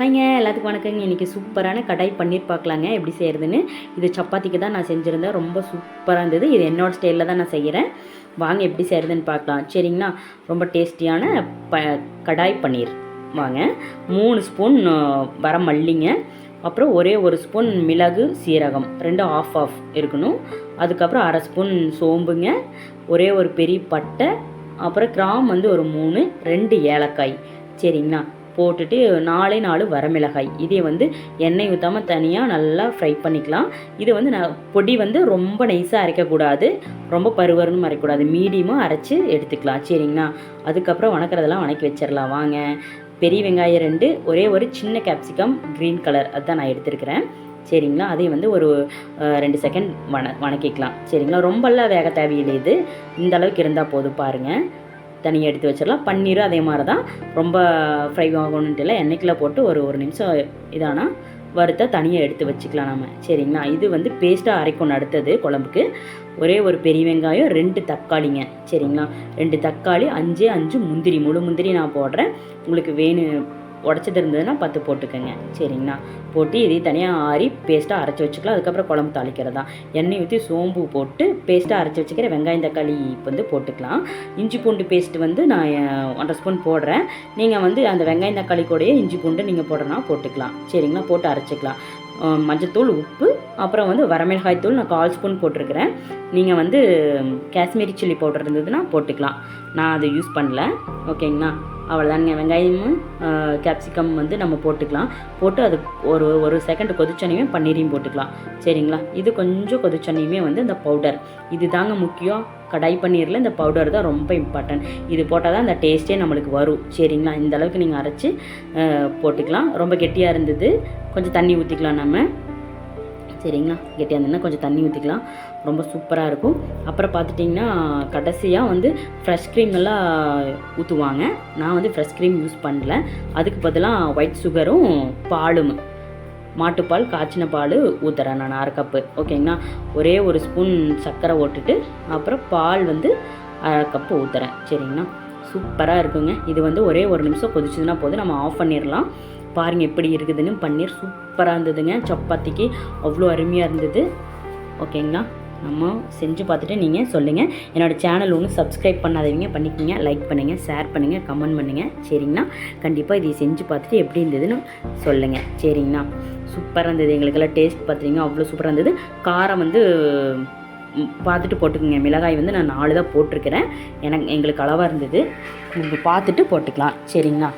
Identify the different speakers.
Speaker 1: ஹாய்ங்க எல்லாத்துக்கும் வணக்கங்க. இன்றைக்கி சூப்பரான கடாய் பன்னீர் பார்க்கலாங்க எப்படி செய்கிறதுன்னு இது சப்பாத்திக்கு தான் நான் செஞ்சுருந்தேன் ரொம்ப சூப்பராக இருந்தது. இது என்னோடய ஸ்டைலில் தான் நான் செய்கிறேன் வாங்க எப்படி செய்கிறதுன்னு பார்க்கலாம் சரிங்களா? ரொம்ப டேஸ்டியான ப கடாய் பன்னீர். வாங்க. மூணு ஸ்பூன் வர மல்லிங்க. அப்புறம் ஒரே ஒரு ஸ்பூன் மிளகு சீரகம். ரெண்டு ஆஃப் ஆஃப் இருக்கணும். அதுக்கப்புறம் அரை ஸ்பூன் சோம்புங்க. ஒரே ஒரு பெரிய பட்டை. அப்புறம் கிராம் வந்து ஒரு மூணு ரெண்டு ஏலக்காய். சரிங்களா? போட்டுட்டு நாலே நாலு வரமிளகாய். இதை வந்து எண்ணெய் ஊற்றாமல் தனியாக நல்லா ஃப்ரை பண்ணிக்கலாம். இது வந்து நான் பொடி வந்து ரொம்ப நைஸாக அரைக்கக்கூடாது. ரொம்ப பருவருன்னு அரைக்கக்கூடாது மீடியமாக அரைச்சி எடுத்துக்கலாம். சரிங்களா? அதுக்கப்புறம் வணக்கிறதெல்லாம் வணக்கி வச்சிடலாம் வாங்க. பெரிய வெங்காயம் ரெண்டு ஒரே ஒரு சின்ன கேப்சிகம் க்ரீன் கலர் அதுதான் நான் எடுத்துருக்கிறேன். சரிங்களா? அதை வந்து ஒரு ரெண்டு செகண்ட் வண வணக்கிக்கலாம். சரிங்களா? ரொம்பலாம் வேக தேவையில்லை இது. இந்த அளவுக்கு இருந்தால் போதும் பாருங்கள் தனியாக எடுத்து வச்சிடலாம். பன்னீரும் அதே மாதிரி தான் ரொம்ப ஃப்ரை ஆகணுன்ட்டு இல்லை எண்ணெய்க்குள்ளே போட்டு ஒரு ஒரு நிமிஷம் இதானா வறுத்த தனியாக எடுத்து வச்சுக்கலாம் நம்ம சரிங்களா? இது வந்து பேஸ்ட்டாக அரைக்கணும் அடுத்தது குழம்புக்கு. ஒரே ஒரு பெரிய வெங்காயம் ரெண்டு தக்காளிங்க. சரிங்களா? ரெண்டு தக்காளி அஞ்சே அஞ்சு முந்திரி. முழு முந்திரி நான் போடுறேன். உங்களுக்கு வேணும் உடச்சது இருந்ததுன்னா பத்து போட்டுக்கோங்க. சரிங்களா? போட்டு இதையும் தனியாக ஆறி பேஸ்ட்டாக அரைச்சி வச்சுக்கலாம். அதுக்கப்புறம் குழம்பு தாளிக்கிறது. தான் எண்ணெய் ஊற்றி சோம்பு போட்டு பேஸ்ட்டாக அரைச்சி வச்சுக்கிற வெங்காயம் தக்காளி வந்து போட்டுக்கலாம். இஞ்சி பூண்டு பேஸ்ட் வந்து நான் ஒன்றரை ஸ்பூன் போடுறேன். நீங்கள் வந்து அந்த வெங்காயம் தக்காளி கூடயே இஞ்சி பூண்டு நீங்கள் போடுறனா போட்டுக்கலாம். சரிங்களா? போட்டு அரைச்சிக்கலாம். மஞ்சத்தூள் உப்பு அப்புறம் வந்து வரமிளகாய் தூள் நான் கால் ஸ்பூன் போட்டிருக்கிறேன். நீங்கள் வந்து காஷ்மீரி சில்லி பவுடர் இருந்ததுன்னா போட்டுக்கலாம். நான் அதை யூஸ் பண்ணல. ஓகேங்கண்ணா அவ்வளோதானுங்க வெங்காயமும் கேப்சிகம் வந்து நம்ம போட்டுக்கலாம். போட்டு அது ஒரு ஒரு செகண்ட் கொதிச்சனையுமே பன்னீரையும் போட்டுக்கலாம். சரிங்களா? இது கொஞ்சம் கொதிச்சனையுமே வந்து இந்த பவுடர் இது தாங்க முக்கியம். கடாய் பன்னீரில் இந்த பவுடர் தான் ரொம்ப இம்பார்ட்டன்ட் இது போட்டால் தான் அந்த டேஸ்ட்டே நம்மளுக்கு வரும். சரிங்களா? இந்த அளவுக்கு நீங்கள் அரைச்சி போட்டுக்கலாம். ரொம்ப கெட்டியாக இருந்தது. கொஞ்சம் தண்ணி ஊற்றிக்கலாம் நம்ம சரிங்களா? கெட்டியாக இருந்ததுன்னா கொஞ்சம் தண்ணி ஊற்றிக்கலாம் ரொம்ப சூப்பராக இருக்கும். அப்புறம் பார்த்துட்டிங்கன்னா கடைசியாக வந்து ஃப்ரெஷ் க்ரீம் எல்லாம் ஊற்றுவாங்க நான் வந்து ஃப்ரெஷ் க்ரீம் யூஸ் பண்ணல. அதுக்கு பதிலாக ஒயிட் சுகரும் பாலும் மாட்டுப்பால் காய்ச்சின பால் ஊற்றுறேன் நான் அரை கப்பு ஓகேங்களா? ஒரே ஒரு ஸ்பூன் சர்க்கரை ஓட்டுட்டு அப்புறம் பால் வந்து அரை கப்பு ஊற்றுறேன் சரிங்களா? சூப்பராக இருக்குங்க. இது வந்து ஒரே ஒரு நிமிஷம் கொதிச்சதுன்னா போதும். நம்ம ஆஃப் பண்ணிடலாம் பாருங்கள் எப்படி இருக்குதுன்னு. பன்னீர் சூப்பராக இருந்ததுங்க. சப்பாத்திக்கு அவ்வளோ அருமையாக இருந்தது. ஓகேங்களா? நம்ம செஞ்சு பார்த்துட்டு நீங்கள் சொல்லுங்கள் என்னோடய சேனல் ஒன்று சப்ஸ்கிரைப் பண்ணாதவங்க பண்ணிக்கோங்க. லைக் பண்ணுங்கள் ஷேர் பண்ணுங்கள் கமெண்ட் பண்ணுங்கள் சரிங்கண்ணா கண்டிப்பாக இதை செஞ்சு பார்த்துட்டு எப்படி இருந்ததுன்னு சொல்லுங்கள் சரிங்கண்ணா சூப்பராக இருந்தது. எங்களுக்கெல்லாம் டேஸ்ட் பார்த்துட்டிங்க. அவ்வளோ சூப்பராக இருந்தது. காரம் வந்து பார்த்துட்டு போட்டுக்கோங்க. மிளகாய் வந்து நான் நாலு தான் போட்டிருக்கிறேன். எனக்கு எங்களுக்கு அளவாக இருந்தது. பார்த்துட்டு போட்டுக்கலாம். சரிங்களா?